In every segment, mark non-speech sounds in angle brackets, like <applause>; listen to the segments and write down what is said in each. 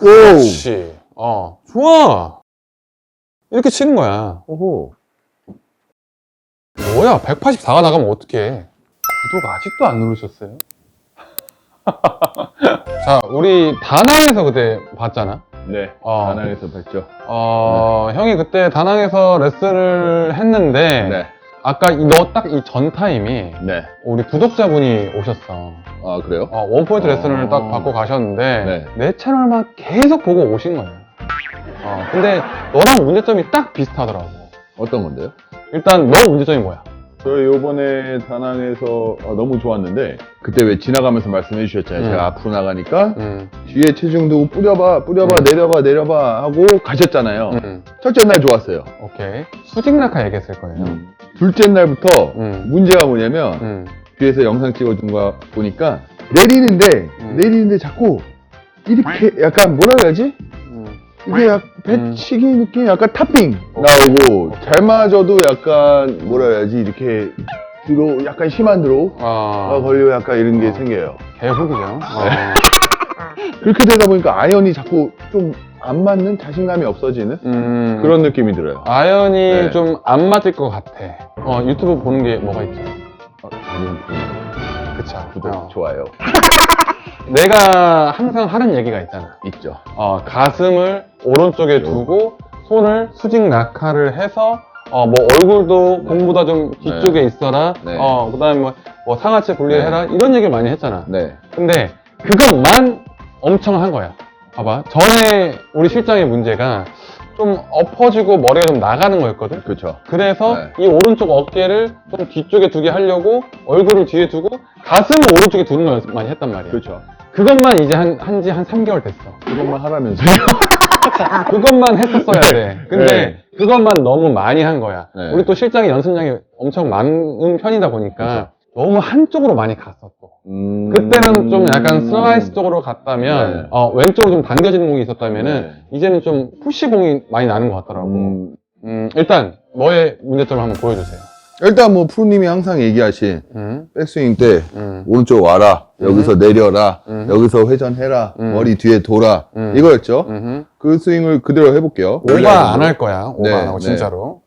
오! 그렇지. 어, 좋아. 이렇게 치는 거야. 오호. 뭐야, 184가 나가면 어떡해. 구독 아직도 안 누르셨어요? <laughs> 자, 우리 다낭에서 그때 봤잖아. 네. 어. 다낭에서 뵀죠. 어, 형이 그때 다낭에서 레슨을 했는데, 네. 아까 너 딱 이 전 타임이 네. 우리 구독자분이 오셨어. 아, 그래요? 어, 원포인트 어. 레슨을 딱 받고 가셨는데, 네. 내 채널만 계속 보고 오신 거예요. 어, 근데 너랑 문제점이 딱 비슷하더라고. 어떤 건데요? 일단 너 문제점이 뭐야? 저 요번에 다낭에서 어, 너무 좋았는데, 그때 왜 지나가면서 말씀해 주셨잖아요. 음. 제가 앞으로 나가니까, 음, 뒤에 체중 두고 뿌려봐, 뿌려봐, 음. 내려봐, 내려봐 하고 가셨잖아요. 음, 첫째 날 좋았어요. 오케이. 수직 낙하 얘기했을 거예요. 음. 둘째 날부터 음. 문제가 뭐냐면, 음. 뒤에서 영상 찍어준 거 보니까, 내리는데, 음. 내리는데 자꾸, 이렇게 약간 뭐라 그래야지? 음. 이게 약 배치기 느낌 약간 탑핑 나오고 오케이. 잘 맞아도 약간 뭐라 해야지 이렇게 드로 약간 심한 드로우가 어, 걸리고 약간 이런 게 어. 생겨요 개훅이죠. <laughs> 어. 그렇게 되다 보니까 아이언이 자꾸 좀 안 맞는 자신감이 없어지는 음, 그런 느낌이 들어요 아연이 네. 좀 안 맞을 것 같아. 어, 유튜브 보는 게 뭐가 있죠? 어, 보는 그쵸. 구독 어. 좋아요 <laughs> 내가 항상 하는 얘기가 있잖아. 있죠 어, 가슴을 오른쪽에 두고 손을 수직 낙하를 해서 어, 뭐 얼굴도 네. 공보다 좀 뒤쪽에 있어라. 네. 어, 그다음에 뭐, 뭐 상하체 분리를 네. 해라. 이런 얘기를 많이 했잖아. 네 근데 그것만 엄청 한 거야. 봐봐. 전에 우리 실장의 문제가 좀 엎어지고 머리가 좀 나가는 거였거든. 그렇죠 그래서 네. 이 오른쪽 어깨를 좀 뒤쪽에 두게 하려고 얼굴을 뒤에 두고 가슴을 오른쪽에 두는 걸 많이 했단 말이야. 그렇죠 그것만 이제 한, 한지 한 3개월 됐어. 그것만 하라면서요 <laughs> 그것만 했었어야 돼. 근데 네. 그것만 너무 많이 한 거야. 네. 우리 또 실장이 연습량이 엄청 많은 편이다 보니까 너무 한쪽으로 많이 갔어 또. 음... 그때는 좀 약간 슬라이스 쪽으로 갔다면 네. 어, 왼쪽으로 좀 당겨지는 공이 있었다면은 네. 이제는 좀 푸시 공이 많이 나는 것 같더라고. 음, 음, 일단 너의 문제점을 한번 보여주세요. 일단 뭐 프로님이 항상 얘기하신 음, 백스윙 때 음, 오른쪽 와라 여기서 내려라 음. 여기서 회전해라 음. 머리 뒤에 돌아 음. 이거였죠 음. 그 스윙을 그대로 해볼게요 오바 안 할 거야. 오바 네, 안 하고 네. 진짜로.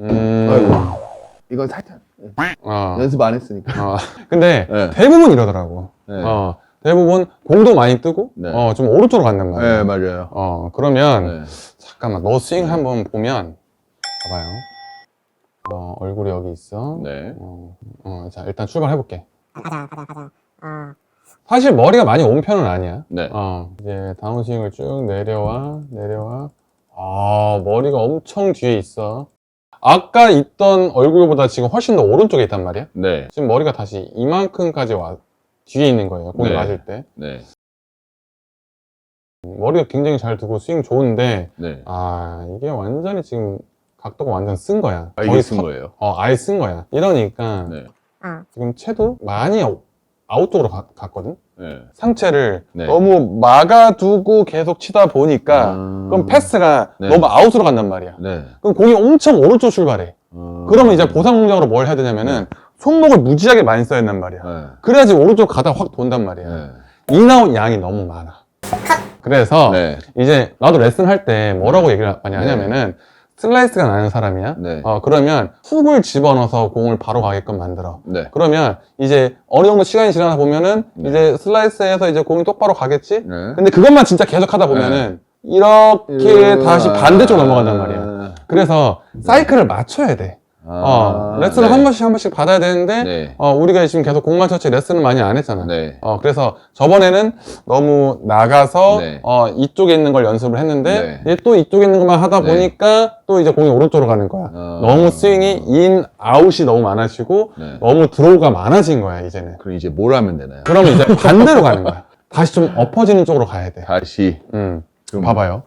음, 아이고. 이건 살짝 어, 연습 안 했으니까 어. <laughs> 근데 네. 대부분 이러더라고. 네. 어, 대부분 공도 많이 뜨고 네. 어, 좀 오른쪽으로 간단 말이야. 네 맞아요 어, 그러면 네. 잠깐만 너 스윙 한번 보면 봐봐요. 어, 얼굴이 여기 있어. 네. 어, 어, 자 일단 출발해 볼게. 가자 가자 가자 어 사실 머리가 많이 온 편은 아니야. 네. 어, 이제 다운스윙을 쭉 내려와, 내려와. 아, 머리가 엄청 뒤에 있어. 아까 있던 얼굴보다 지금 훨씬 더 오른쪽에 있단 말이야. 네. 지금 머리가 다시 이만큼까지 와, 뒤에 있는 거예요. 공이 네. 맞을 때. 네. 머리가 굉장히 잘 두고 스윙 좋은데, 네. 아, 이게 완전히 지금 각도가 완전 쓴 거야. 아, 이게 거의 쓴 서- 거예요. 어, 아예 쓴 거야. 이러니까 네. 어. 지금 채도 많이 아웃- 아웃쪽으로 가- 갔거든? 네. 상체를 네. 너무 막아두고 계속 치다 보니까 음. 그럼 패스가 네. 너무 아웃으로 간단 말이야. 네. 그럼 공이 엄청 오른쪽 출발해. 음. 그러면 이제 보상 공격으로 뭘 해야 되냐면은 손목을 무지하게 많이 써야 된단 말이야. 네. 그래야지 오른쪽 가다 확 돈단 말이야. 네. 인아웃 양이 너무 많아. 그래서 네. 이제 나도 레슨 할 때 뭐라고 얘기를 많이 네. 하냐면은 슬라이스가 나는 사람이야. 네. 어, 그러면 훅을 집어넣어서 공을 바로 가게끔 만들어. 네. 그러면 이제 어느 정도 시간이 지나다 보면은 네. 이제 슬라이스에서 이제 공이 똑바로 가겠지? 네. 근데 그것만 진짜 계속 하다 보면은 이렇게 음, 다시 아. 반대쪽 넘어간단 말이야. 그래서 사이클을 맞춰야 돼. 어, 아, 레슨을 네. 한 번씩 한 번씩 받아야 되는데 네. 어, 우리가 지금 계속 공만 처치 레슨을 많이 안 했잖아. 네. 어, 그래서 저번에는 너무 나가서 네. 어, 이쪽에 있는 걸 연습을 했는데 네. 이제 또 이쪽에 있는 것만 하다 네. 보니까 또 이제 공이 오른쪽으로 가는 거야. 아. 너무 스윙이 인, 아웃이 너무 많아지고 네. 너무 드로우가 많아진 거야, 이제는. 그럼 이제 뭘 하면 되나요? 그러면 이제 반대로 가는 거야. 다시 좀 엎어지는 쪽으로 가야 돼. 다시. 음. 그럼- 봐봐요.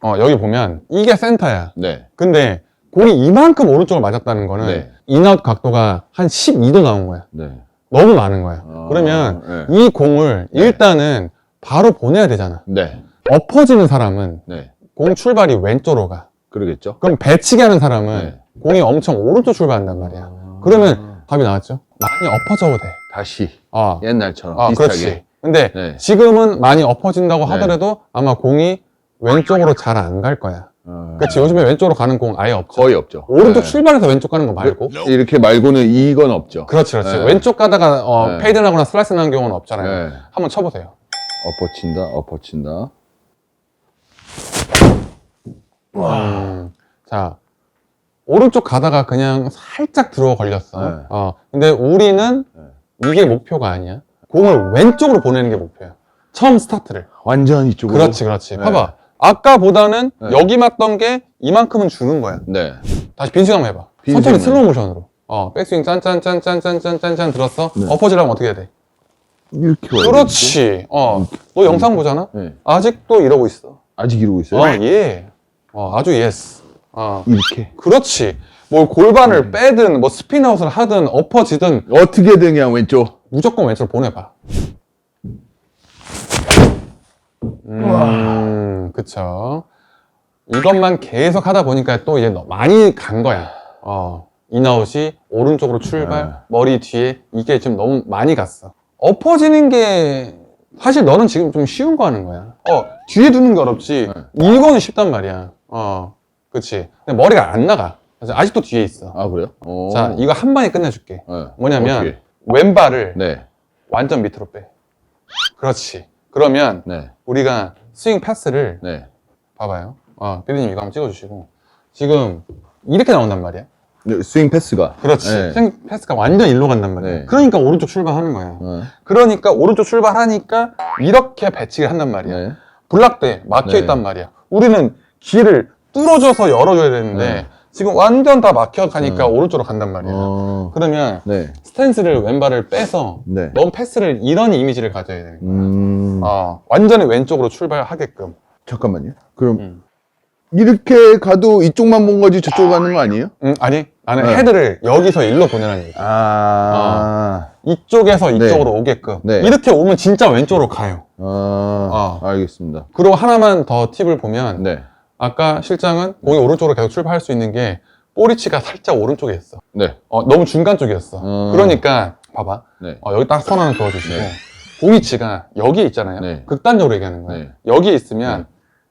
어, 여기 보면 이게 센터야. 네. 근데 공이 이만큼 오른쪽으로 맞았다는 거는 네. 인아웃 각도가 한 12도 나온 거야. 네. 너무 많은 거야. 아, 그러면 네. 이 공을 네. 일단은 바로 보내야 되잖아. 네. 엎어지는 사람은 네. 공 출발이 왼쪽으로 가. 그러겠죠? 그럼 배치기 하는 사람은 네. 공이 엄청 오른쪽 출발한단 말이야. 아. 그러면 답이 나왔죠? 많이 엎어져도 돼. 다시 어. 옛날처럼 아, 비슷하게. 그렇지. 근데 네. 지금은 많이 엎어진다고 네. 하더라도 아마 공이 왼쪽으로 잘 안 갈 거야. 어, 그렇지. 요즘에 왼쪽으로 가는 공 아예 없죠. 거의 없죠. 오른쪽 네. 출발해서 왼쪽 가는 거 말고. 이렇게 말고는 이건 없죠. 그렇지, 그렇지. 네. 왼쪽 가다가 어, 네. 페이드 나거나 슬라이스 나는 경우는 없잖아요. 네. 한번 쳐보세요. 엎어친다, 엎어친다. 음, 자, 오른쪽 가다가 그냥 살짝 들어 걸렸어. 네. 어, 근데 우리는 이게 목표가 아니야. 공을 왼쪽으로 보내는 게 목표야. 처음 스타트를. 완전 이쪽으로. 그렇지, 그렇지. 네. 봐봐. 아까보다는 네. 여기 맞던 게 이만큼은 주는 거야. 네. 다시 빈스윙 한번 해봐. 빈스윙 천천히 네. 슬로우 모션으로. 어, 백스윙 짠짠짠짠짠짠짠 들었어? 네. 엎어지려면 어떻게 해야 돼? 이렇게 와야 그렇지. 어, 너 영상 보잖아? 네. 아직도 이러고 있어. 아직 이러고 있어요? 어, 예. 어, 아주 예스. 어, 이렇게. 그렇지. 뭘 골반을 빼든, 뭐 스피너웃을 하든, 엎어지든, 어떻게든 그냥 왼쪽. 무조건 왼쪽으로 보내봐. 음, 그쵸. 이것만 계속 하다 보니까 또 이제 너- 많이 간 거야. 어, 인아웃이 오른쪽으로 출발, 네. 머리 뒤에 이게 지금 너무 많이 갔어. 엎어지는 게 사실 너는 지금 좀 쉬운 거 하는 거야. 어, 뒤에 두는 게 어렵지. 이거는 쉽단 말이야. 어, 그치. 근데 머리가 안 나가. 그래서 아직도 뒤에 있어. 아, 그래요? 오. 자, 이거 한 방에 끝내줄게. 네. 뭐냐면 어떻게? 왼발을 네. 완전 밑으로 빼. 그렇지. 그러면 네. 우리가 스윙 패스를 네. 봐봐요. 어, 피디님 이거 한번 찍어주시고 지금 이렇게 나온단 말이야. 네, 스윙 패스가. 그렇지. 네. 스윙 패스가 완전 일로 간단 말이야. 네. 그러니까 오른쪽 출발하는 거야. 네. 그러니까 오른쪽 출발하니까 이렇게 배치를 한단 말이야. 네. 블락대 막혀 네. 있단 말이야. 우리는 길을 뚫어줘서 열어줘야 되는데 네. 지금 완전 다 막혀 가니까 네. 오른쪽으로 간단 말이야. 어. 그러면 네. 스탠스를 왼발을 빼서 네. 넌 패스를 이런 이미지를 가져야 되는 거야. 음. 어, 완전히 왼쪽으로 출발하게끔. 잠깐만요. 그럼 음. 이렇게 가도 이쪽만 본 거지 저쪽 가는 거 아니에요? 음, 아니, 나는 네. 헤드를 여기서 일로 보내라는 얘기. 아. 이쪽에서 이쪽으로 오게끔. 네. 이렇게 오면 진짜 왼쪽으로 가요. 아. 어. 알겠습니다. 그리고 하나만 더 팁을 보면, 네. 아까 실장은 공이 오른쪽으로 계속 출발할 수 있는 게, 볼위치가 살짝 오른쪽에 있어. 네. 어, 너무 중간 쪽이었어. 음. 그러니까, 봐봐. 네. 어, 여기 딱 선 하나 그어주시고, 네. 공위치가 여기에 있잖아요. 네. 극단적으로 얘기하는 거야. 네. 여기에 있으면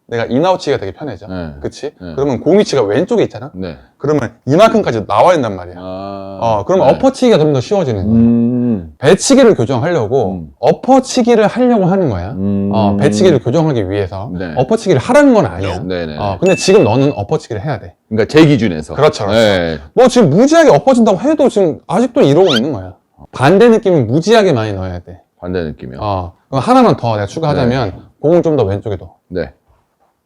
내가 인아웃치기가 되게 편해져. 네. 그치? 네. 그러면 공위치가 왼쪽에 있잖아? 네. 그러면 이만큼까지 나와야 된단 말이야. 아. 어, 그러면 네. 엎어치기가 좀 더 쉬워지는 거야. 음. 배치기를 교정하려고 음. 엎어치기를 하려고 하는 거야. 음. 어, 배치기를 교정하기 위해서 네. 엎어치기를 하라는 건 아니야. 네네. 어, 근데 지금 너는 엎어치기를 해야 돼. 그러니까 제 기준에서. 그렇죠, 그렇죠. 네. 뭐 지금 무지하게 엎어진다고 해도 지금 아직도 이러고 있는 거야. 반대 느낌은 무지하게 많이 넣어야 돼. 반대 느낌이요. 어, 그럼 하나만 더 내가 추가하자면 공을 좀 더 왼쪽에 둬. 네.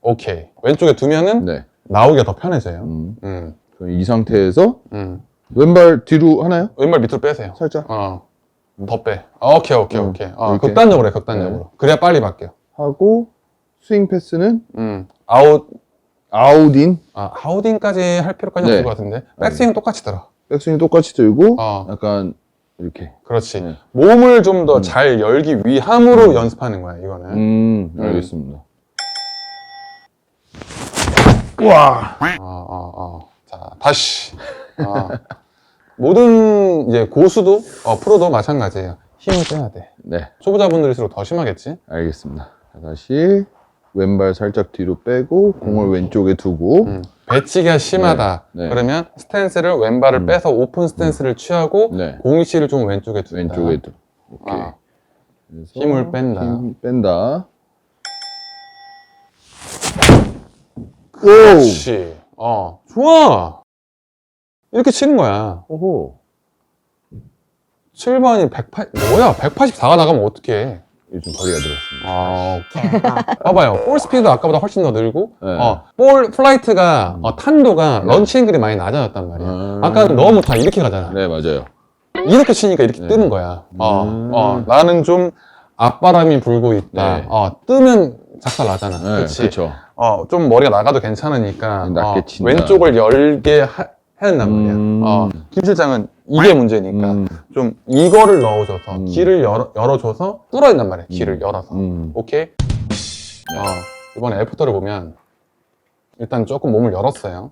오케이. 왼쪽에 두면은 네. 나오기가 더 편해져요. 음. 음, 그럼 이 상태에서 음. 왼발 뒤로 하나요? 왼발 밑으로 빼세요. 살짝 어, 더 빼. 오케이, 오케이, 음, 오케이. 어, 이렇게? 극단적으로 해, 극단적으로. 그래야 빨리 바뀌어. 하고 스윙 패스는 음, 아웃, 아웃인 아, 아웃인까지 할 필요까지 네. 없을 것 같은데. 백스윙 똑같이 들어. 백스윙 똑같이 들고 어, 약간 이렇게. 그렇지. 네. 몸을 좀더 음. 잘 열기 위함으로 연습하는 거야, 이거는. 음, 음. 알겠습니다. 와. 어, 어, 어. 자, 다시. 어. <laughs> 모든 이제 고수도, 어, 프로도 마찬가지예요. 힘을 빼야 돼. 네, 초보자분들일수록 더 심하겠지? 알겠습니다. 자, 다시 왼발 살짝 뒤로 빼고 공을 왼쪽에 두고 음. 배치기가 심하다. 네, 네. 그러면 스탠스를 왼발을 음. 빼서 오픈 스탠스를 취하고 네. 공위치를 좀 왼쪽에 둔다. 왼쪽에 두. 오케이. 아, 그래서 힘을 뺀다. 힘 뺀다. 오. 그렇지. 어, 좋아. 이렇게 치는 거야. 오호. 7번이 108, 뭐야, 184가 나가면 어떡해. 요즘 거리가 들었습니다. 아, 봐봐요. 볼 스피드 아까보다 훨씬 더 늘고, 네. 어, 볼 플라이트가, 음. 어, 탄도가 네. 런치 앵글이 많이 낮아졌단 말이야. 음. 아까는 너무 다 이렇게 가잖아. 네, 맞아요. 이렇게 치니까 이렇게 네. 뜨는 거야. 어, 음. 어, 나는 좀 앞바람이 불고 있다. 네. 어, 뜨면 작살 나잖아. 네, 그렇지. 그렇죠. 어, 좀 머리가 나가도 괜찮으니까 낮게 어, 친다. 왼쪽을 열게 하, 해야 된단 말이야. 음. 어, 김 실장은 이게 문제니까 음, 좀 이거를 넣어줘서 음. 길을 열어, 열어줘서 뚫어야 된단 말이야. 길을 열어서. 음. 오케이? 어, 이번에 애프터를 보면 일단 조금 몸을 열었어요.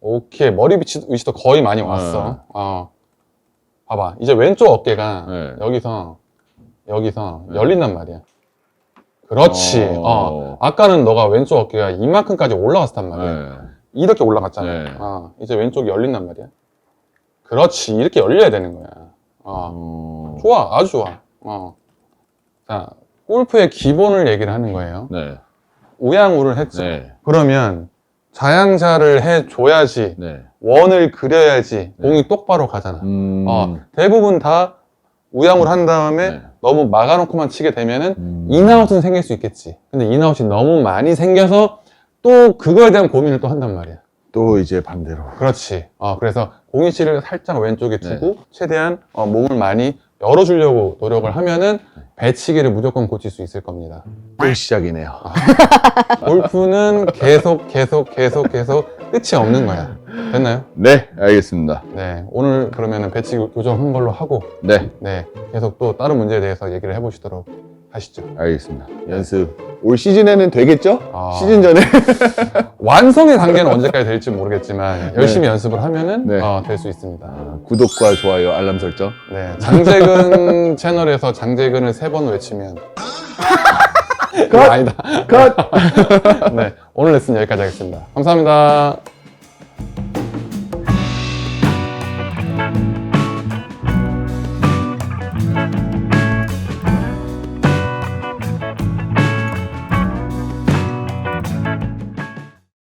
오케이. 머리 위치, 위치도 거의 많이 왔어. 어. 봐봐. 이제 왼쪽 어깨가 네. 여기서, 여기서 열린단 말이야. 그렇지. 어. 어. 아까는 너가 왼쪽 어깨가 이만큼까지 올라갔단 말이야. 네. 이렇게 올라갔잖아. 네. 어, 이제 왼쪽이 열린단 말이야. 그렇지. 이렇게 열려야 되는 거야. 어. 어. 좋아. 아주 좋아. 어. 자, 골프의 기본을 얘기를 하는 거예요. 네. 우양우를 했죠. 네. 그러면 자양자를 해줘야지. 네. 원을 그려야지. 공이 똑바로 가잖아. 음. 어, 대부분 다 우양우를 한 다음에 네. 너무 막아놓고만 치게 되면은 음. 인아웃은 생길 수 있겠지. 근데 인아웃이 너무 많이 생겨서 또 그거에 대한 고민을 또 한단 말이야. 또 이제 반대로. 그렇지. 어, 그래서 공이씨를 살짝 왼쪽에 네. 두고 최대한 어, 몸을 많이 열어주려고 노력을 하면은 배치기를 무조건 고칠 수 있을 겁니다. 또 시작이네요. 골프는 계속 계속 계속 계속 끝이 없는 거야. 됐나요? 네, 알겠습니다. 네. 오늘 그러면은 배치기 교정한 걸로 하고 네, 네. 계속 또 다른 문제에 대해서 얘기를 해보시도록 하시죠. 알겠습니다. 연습 올 시즌에는 되겠죠? 아. 시즌 전에. <laughs> 완성의 단계는 언제까지 될지 모르겠지만 열심히 연습을 하면은 네. 어, 될 수 있습니다. 아, 구독과 좋아요, 알람 설정. 네, 장재근 <laughs> 채널에서 장재근을 세 번 외치면 <laughs> 아니다. 컷! <laughs> 네, 오늘 레슨 여기까지 하겠습니다. 감사합니다.